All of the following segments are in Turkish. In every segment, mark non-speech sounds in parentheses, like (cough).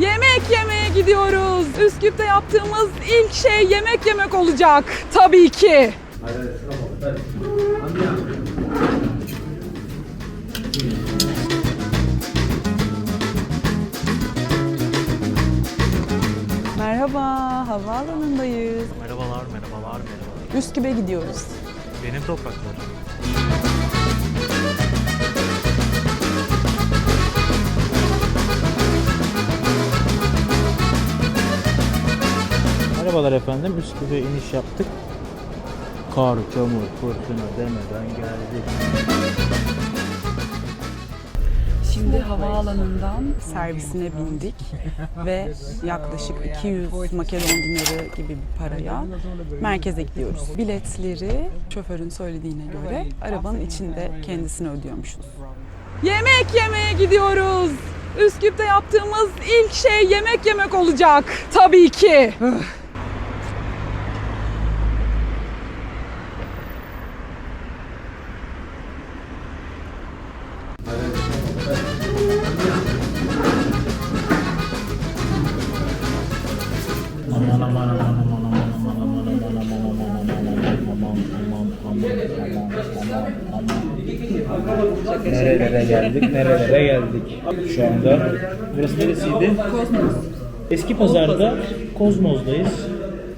Yemek yemeye gidiyoruz. Üsküp'te yaptığımız ilk şey yemek yemek olacak. Tabii ki. Merhaba, havaalanındayız. Merhabalar, merhabalar, merhabalar. Üsküp'e gidiyoruz. Benim topraklarım. Merhabalar efendim, Üsküp'e iniş yaptık. Kar, çamur, fırtına demeden geldik. Şimdi havaalanından servisine bindik ve yaklaşık 200 Makedon dinarı gibi bir paraya merkeze gidiyoruz. Biletleri şoförün söylediğine göre arabanın içinde kendisine ödüyormuşuz. Yemek yemeye gidiyoruz. Üsküp'te yaptığımız ilk şey yemek yemek olacak. Tabii ki. Nerelere geldik, nerelere geldik. Şu anda burası neresiydi? Kozmos. Eski pazarda Kozmos'dayız.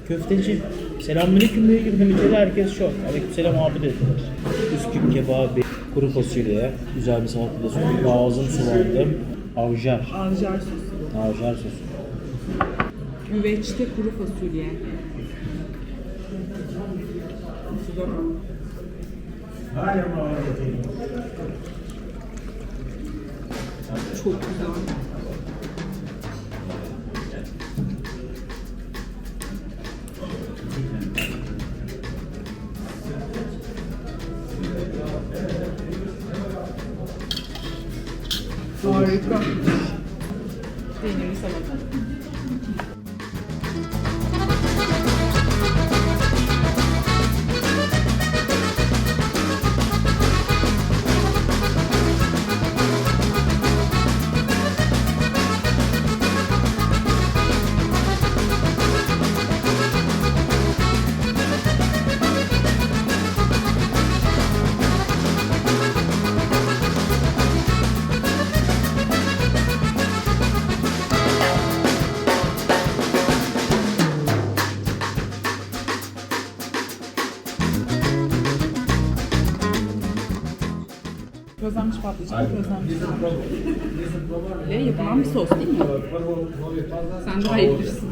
Köfteci. Selamünaleyküm diye girdim içeri herkes şok. Aleykümselam abi dediler. Üsküp kebabı, kuru fasulye, güzel bir salata da söyledim. Ağzım sulandı. Avjar. Avcar sosu, Avjar sosu. güveçte kuru fasulye. Çok güzel. İle yapılan bir sos değil mi? Sen daha iyi bilirsin.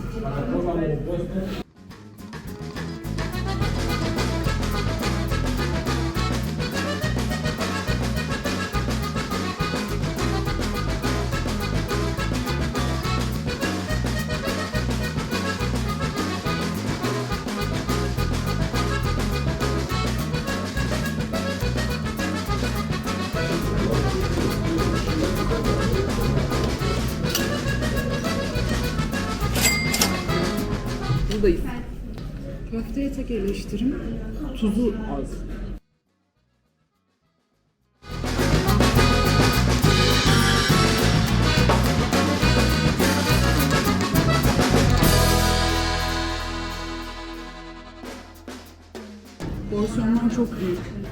Tek eleştirim tuzu az. Porsiyonlar çok büyük.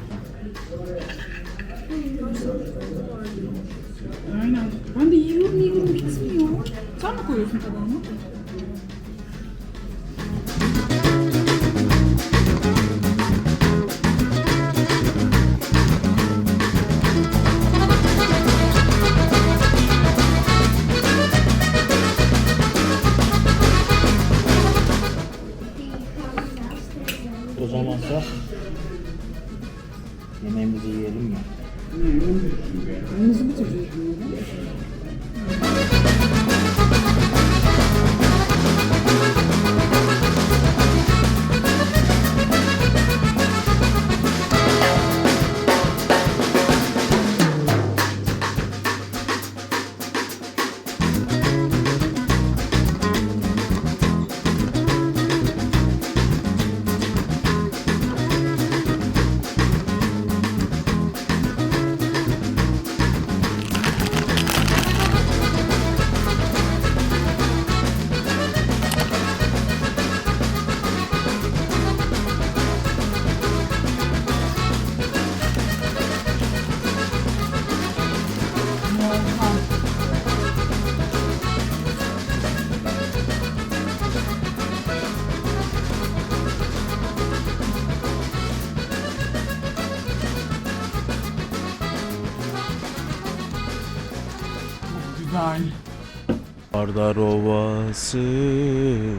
Vardar Ovası,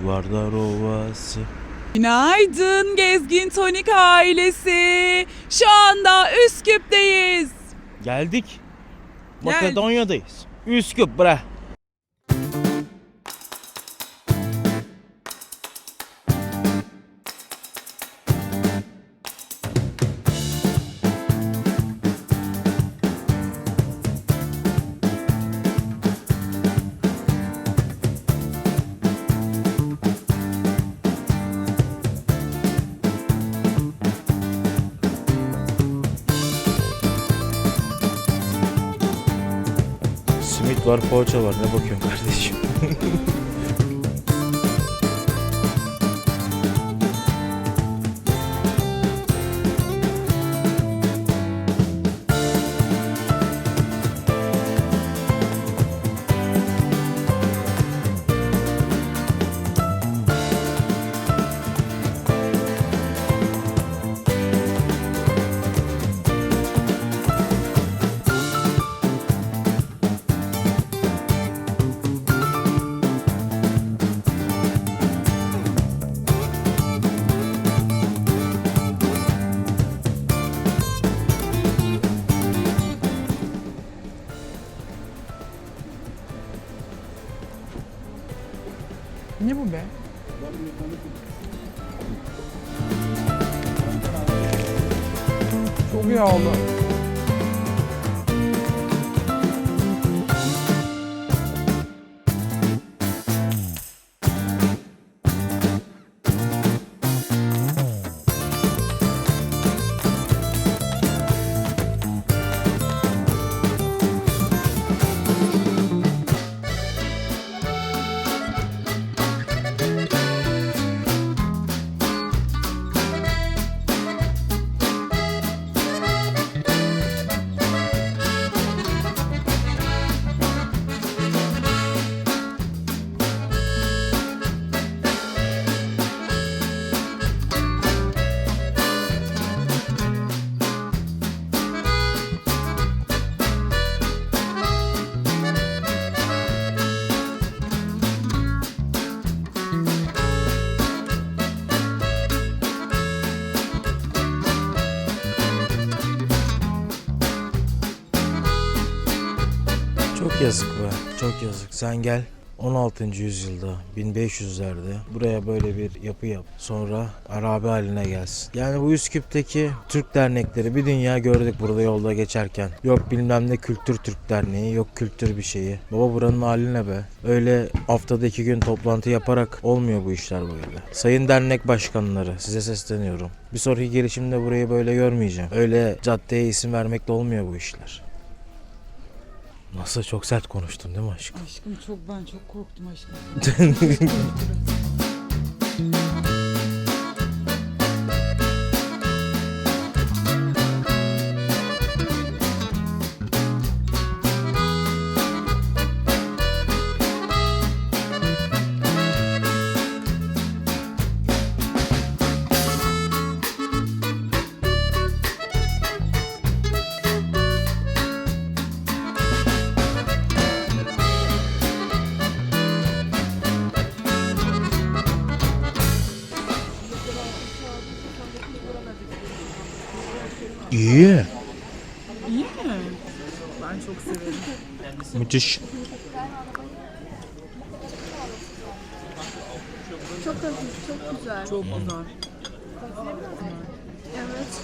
Vardar Ovası. Günaydın Gezgin Tonik ailesi. Şu anda Üsküp'teyiz. Geldik. Makedonya'dayız. Üsküp bre. Var, poğaça var. Ne bakıyorsun kardeşim? (laughs) Çok yazık. Sen gel 16. yüzyılda 1500'lerde buraya böyle bir yapı yap. Sonra Arabi haline gelsin. Yani bu Üsküp'teki Türk dernekleri bir dünya gördük burada yolda geçerken. Yok bilmem ne kültür Türk derneği, yok kültür bir şeyi. Baba buranın haline be. Öyle haftada iki gün toplantı yaparak olmuyor bu işler böyle. Sayın dernek başkanları size sesleniyorum. Bir sonraki gelişimde burayı böyle görmeyeceğim. Öyle caddeye isim vermekle olmuyor bu işler. Nasıl çok sert konuştun değil mi aşkım? Aşkım çok ben çok korktum aşkım. (laughs) İyi. İyi mi? Ben çok severim. Müthiş. Çok hafif, çok güzel. Çok güzel. Evet.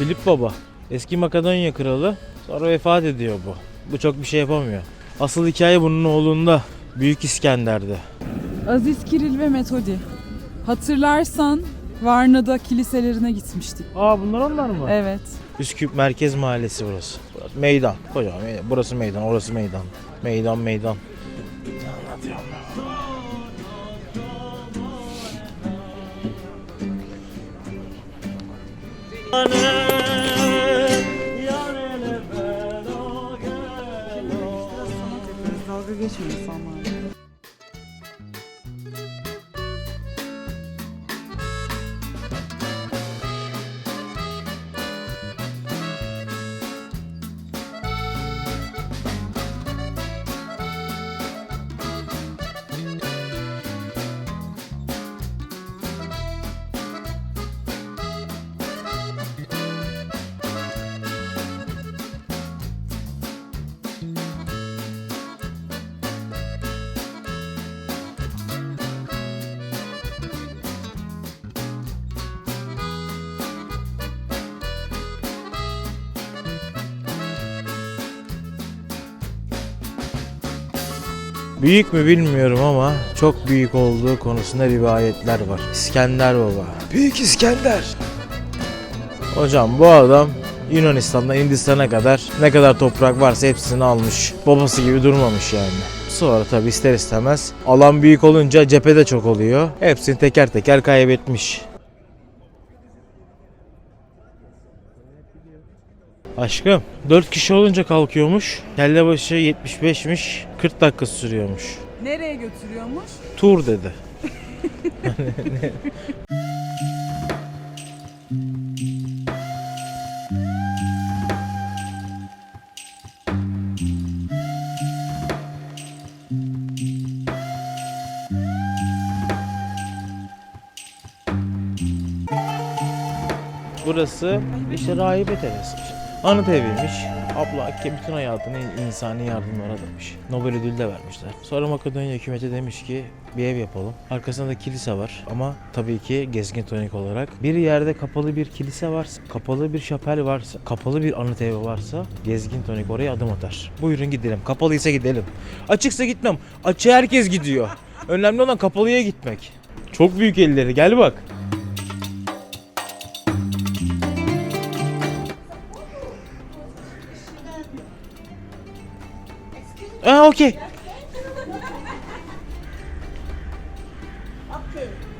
Filip Baba. Eski Makedonya kralı. Sonra vefat ediyor bu. Bu çok bir şey yapamıyor. Asıl hikaye bunun oğlunda. Büyük İskender'de. Aziz Kiril ve Metodi. Hatırlarsan Varna'da kiliselerine gitmiştik. Aa bunlar onlar mı? Evet. Üsküp Merkez Mahallesi burası. burası meydan. Kocaman meydan. Burası meydan, orası meydan. Meydan meydan. Ne anlatıyorum ben? 쓰겠습니다. Büyük mü bilmiyorum ama çok büyük olduğu konusunda rivayetler var. İskender Baba. Büyük İskender. Hocam bu adam Yunanistan'dan Hindistan'a kadar ne kadar toprak varsa hepsini almış. Babası gibi durmamış yani. Sonra tabi ister istemez alan büyük olunca cephede çok oluyor. Hepsini teker teker kaybetmiş. Aşkım 4 kişi olunca kalkıyormuş. Kelle başı 75'miş. 40 dakika sürüyormuş. Nereye götürüyormuş? Tur dedi. (laughs) Burası işte rahibe terası. Anıt eviymiş. Abla Hakke bütün hayatını insani yardımlara adamış. Nobel ödülü de vermişler. Sonra Makedonya hükümeti demiş ki bir ev yapalım. Arkasında da kilise var ama tabii ki gezgin tonik olarak. Bir yerde kapalı bir kilise varsa, kapalı bir şapel varsa, kapalı bir anıt evi varsa gezgin tonik oraya adım atar. Buyurun gidelim. Kapalıysa gidelim. Açıksa gitmem. Açığa herkes gidiyor. Önemli olan kapalıya gitmek. Çok büyük elleri. Gel bak. Okey.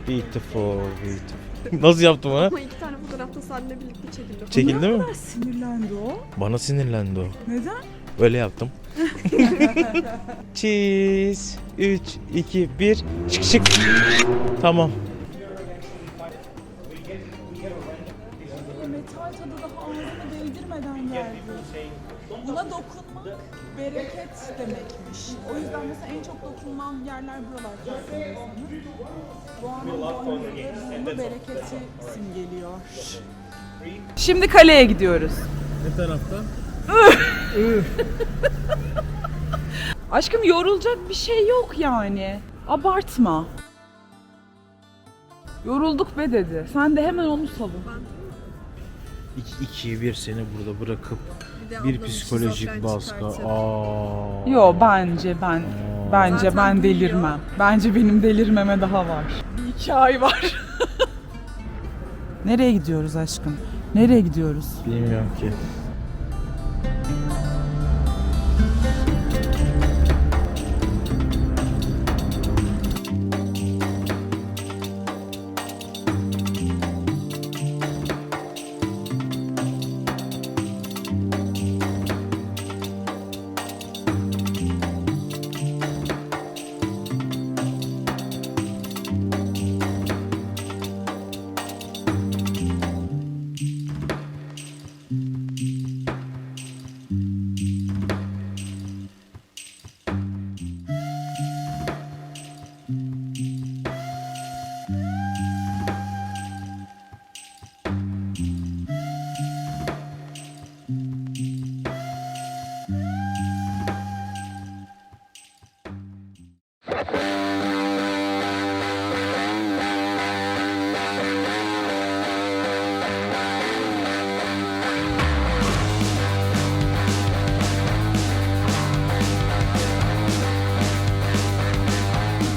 Beautiful, beautiful. (laughs) Nasıl yaptım onu? Ama iki tane fotoğrafta seninle birlikte çekildi. Çekildi mi? Sinirlendi o. Bana sinirlendi o. Neden? Öyle yaptım. Cheese. 3, 2, 1. Çık çık. Tamam. Metal tadı daha ağzına değdirmeden geldi. Buna dokunmak bereket demekmiş. O yüzden mesela en çok dokunulan yerler buralar kesin insanın. Doğanın bereketi simgeliyor. Şimdi kaleye gidiyoruz. Ne tarafta? (laughs) Aşkım yorulacak bir şey yok yani. Abartma. Yorulduk be dedi. Sen de hemen onu savun. 2'yi 1 seni burada bırakıp bir ablamı psikolojik baskı. Aa. Yo bence ben bence Zaten ben duyuyor. delirmem. Bence benim delirmeme daha var. Bir iki ay var. (laughs) Nereye gidiyoruz aşkım? Nereye gidiyoruz? Bilmiyorum ki.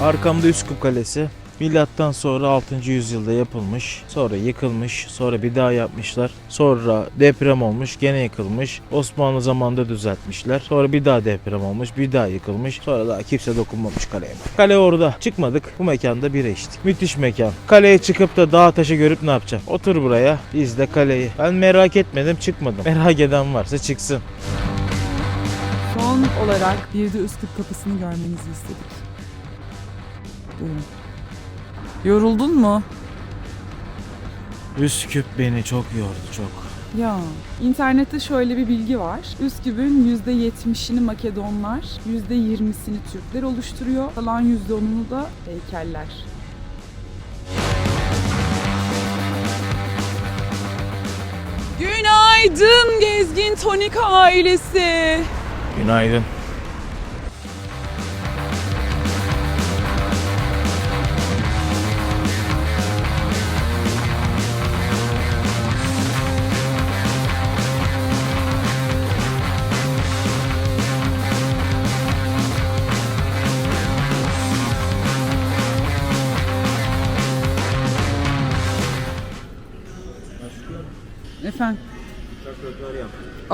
Arkamda Üsküp Kalesi. Milattan sonra 6. yüzyılda yapılmış, sonra yıkılmış, sonra bir daha yapmışlar. Sonra deprem olmuş, gene yıkılmış. Osmanlı zamanında düzeltmişler. Sonra bir daha deprem olmuş, bir daha yıkılmış. Sonra daha kimse dokunmamış kaleye. Kale orada. Çıkmadık. Bu mekanda bira içtik. Müthiş mekan. Kaleye çıkıp da dağ taşı görüp ne yapacağım? Otur buraya, izle kaleyi. Ben merak etmedim, çıkmadım. Merak eden varsa çıksın. Son olarak bir de Üsküp kapısını görmenizi istedik. Buyurun. Yoruldun mu? Üsküp beni çok yordu çok. Ya internette şöyle bir bilgi var. Üsküp'ün %70'ini Makedonlar, %20'sini Türkler oluşturuyor. Kalan %10'unu da heykeller. Günaydın Gezgin Tonik ailesi. Günaydın.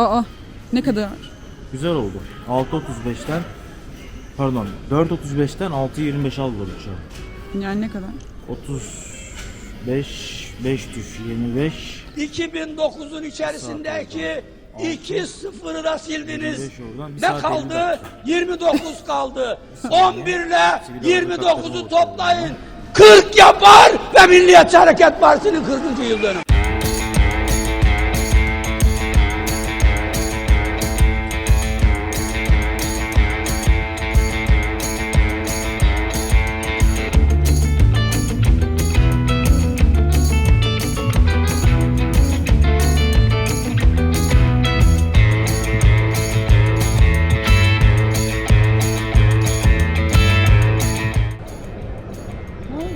Aa ne kadar? Güzel oldu. 6.35'ten pardon 4.35'ten 6.25 al böyle şu an. Yani ne kadar? 35 5 düş 25 2009'un içerisindeki iki sıfırı da sildiniz. 25 oradan. Bir Ne saat elli kaldı? dakika. 29 (laughs) kaldı. 11 ile 29'u toplayın. 40 yapar ve Milliyetçi Hareket Partisi'nin 40. yıl dönümü.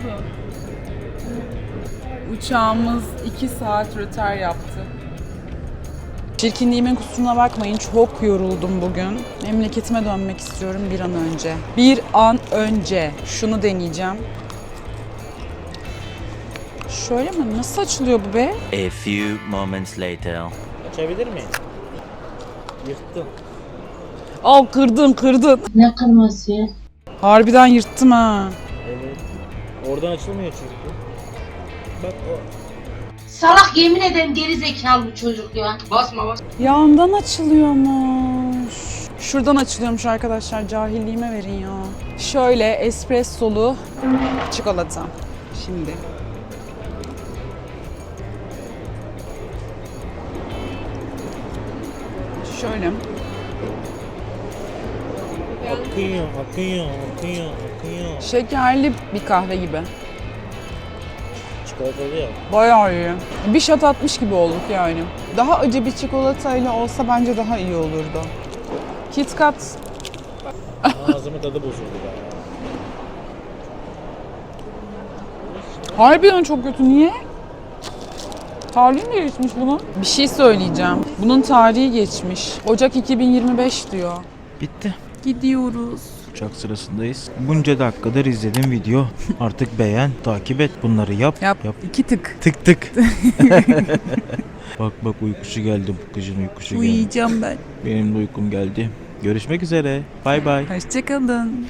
Oldu? Uçağımız 2 saat rötar yaptı. Çirkinliğimin kusuruna bakmayın çok yoruldum bugün. Memleketime dönmek istiyorum bir an önce. Bir an önce şunu deneyeceğim. Şöyle mi? Nasıl açılıyor bu be? A few moments later. Açabilir miyim? Yırttım. Al kırdın kırdın. Ne kırması ya? Harbiden yırttım ha. Oradan açılmıyor çünkü. Bak o. Salak yemin ederim geri zekalı bu çocuk ya. Basma bas. Yandan açılıyormuş. Şuradan açılıyormuş arkadaşlar. Cahilliğime verin ya. Şöyle espressolu çikolata. Şimdi. Şöyle. Akıyor, akıyor, akıyor, akıyor. Şekerli bir kahve gibi. Çikolatalı ya. Bayağı iyi. Bir şat atmış gibi olduk yani. Daha acı bir çikolatayla olsa bence daha iyi olurdu. Kit Kat Ağzımın tadı bozuldu ya. (laughs) harbiden çok kötü. Niye? Tarihi mi geçmiş bunun? Bir şey söyleyeceğim. Bunun tarihi geçmiş. Ocak 2025 diyor. Bitti. Gidiyoruz. Uçak sırasındayız. Bunca dakikadır izlediğim video. Artık beğen, takip et. Bunları yap. Yap. Yap. İki tık. Tık tık. (laughs) bak bak uykusu geldi bu kızın uykusu geldi. Uyuyacağım ben. Benim de uykum geldi. Görüşmek üzere. Bay bay. Hoşçakalın.